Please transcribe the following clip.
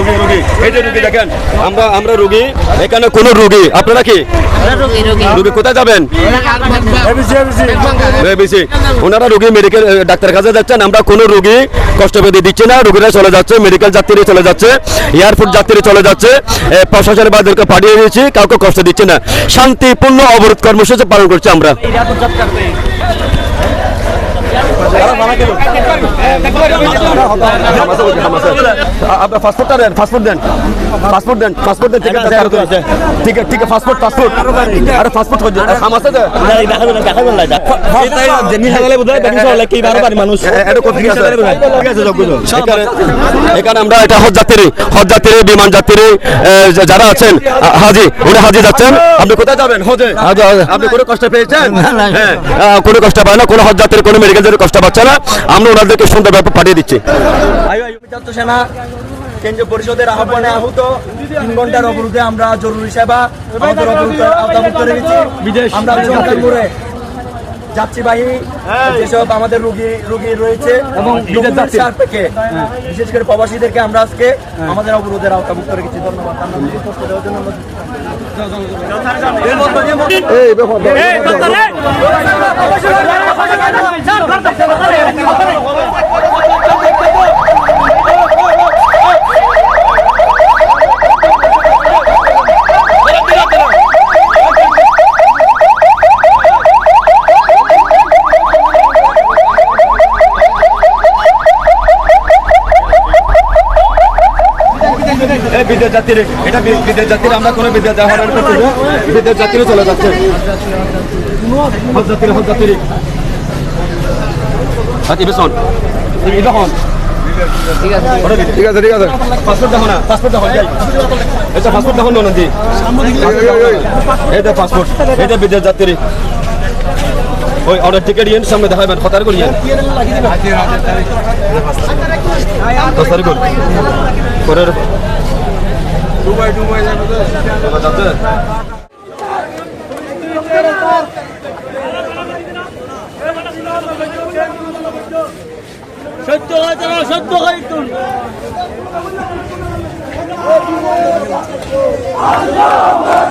রুগী রুগী। এই যে রুগী দেখেন আমরা আমরা রুগী এখানে কোন রুগী। আপনারা কি? রোগী কোথায় যাবেন? ওনারা রুগী মেডিকেল ডাক্তার কাছে যাচ্ছেন। আমরা কোনো রুগী কষ্ট পেতে দিচ্ছি না। রুগীরা চলে যাচ্ছে মেডিকেল যাত্রী চলে যাচ্ছে এয়ারপোর্ট যাত্রী চলে যাচ্ছে। এ, প্রশাসনের বাদেরকে পাঠিয়ে দিয়েছি কাউকে কষ্ট দিচ্ছে না। শান্তিপূর্ণ অবরোধ কর্মসূচি পালন করছি আমরা। আপনার দেন পাসপোর্ট দেন পাসপোর্ট দেন পাসপোর্ট দেন ঠিক আছে ঠিক আছে পাসপোর্ট পাসপোর্ট আরে পাসপোর্ট হচ্ছে খাম আছে তো এটা কোথায় আছে এখানে আমরা এটা হজ? যাত্রী হজ যাত্রী বিমান যাত্রী যারা আছেন হাজি। উনি হাজি যাচ্ছেন আপনি কোথায় যাবেন হজে আপনি কোনো কষ্ট পেয়েছেন? হ্যাঁ। কোনো কষ্ট পায় না? কোনো হজ যাত্রী কোনো মেডিকেল কষ্ট পাচ্ছে না আমরা ওনাদেরকে সুন্দর ব্যাপার পাঠিয়ে দিচ্ছি। সেনা কেন্দ্রীয় পরিষদের আহ্বানে আহত। তিন ঘণ্টার অবরোধে আমরা জরুরি সেবা আমাদের অবরোধ আওতামুক্ত রেখেছি আমরা চন্দ্রপুরে যাত্রীবাহী যেসব আমাদের রোগী রোগী রয়েছে এবং থেকে বিশেষ করে প্রবাসীদেরকে আমরা আজকে আমাদের অবরোধের আওতামুক্ত রেখেছি ধন্যবাদ। আপনাদের তথ্য এই বিদেশ যাত্রী এটা বি- বিদেশ যাত্রী আমরা কোনো বিদেশ যাওয়া হয়রানি করছি না। বিদেশ যাত্রী চলে যাচ্ছে। হজ যাত্রী হজ যাত্রী। হাতি বেসন এটা হন ঠিক আছে ঠিক আছে। ঠিক আছে পাসপোর্ট দেখো না পাসপোর্ট দেখো যাই। এটা পাসপোর্ট দেখো না নন্দী এটা পাসপোর্ট এটা বিদেশ যাত্রী। ওই অর্ডার টিকেট ইয়েন সামনে দেখাবেন খতার করিয়ে। খতার কর করে যাচ্ছে সত্য হয় তারা সত্য হয় আল্লাহ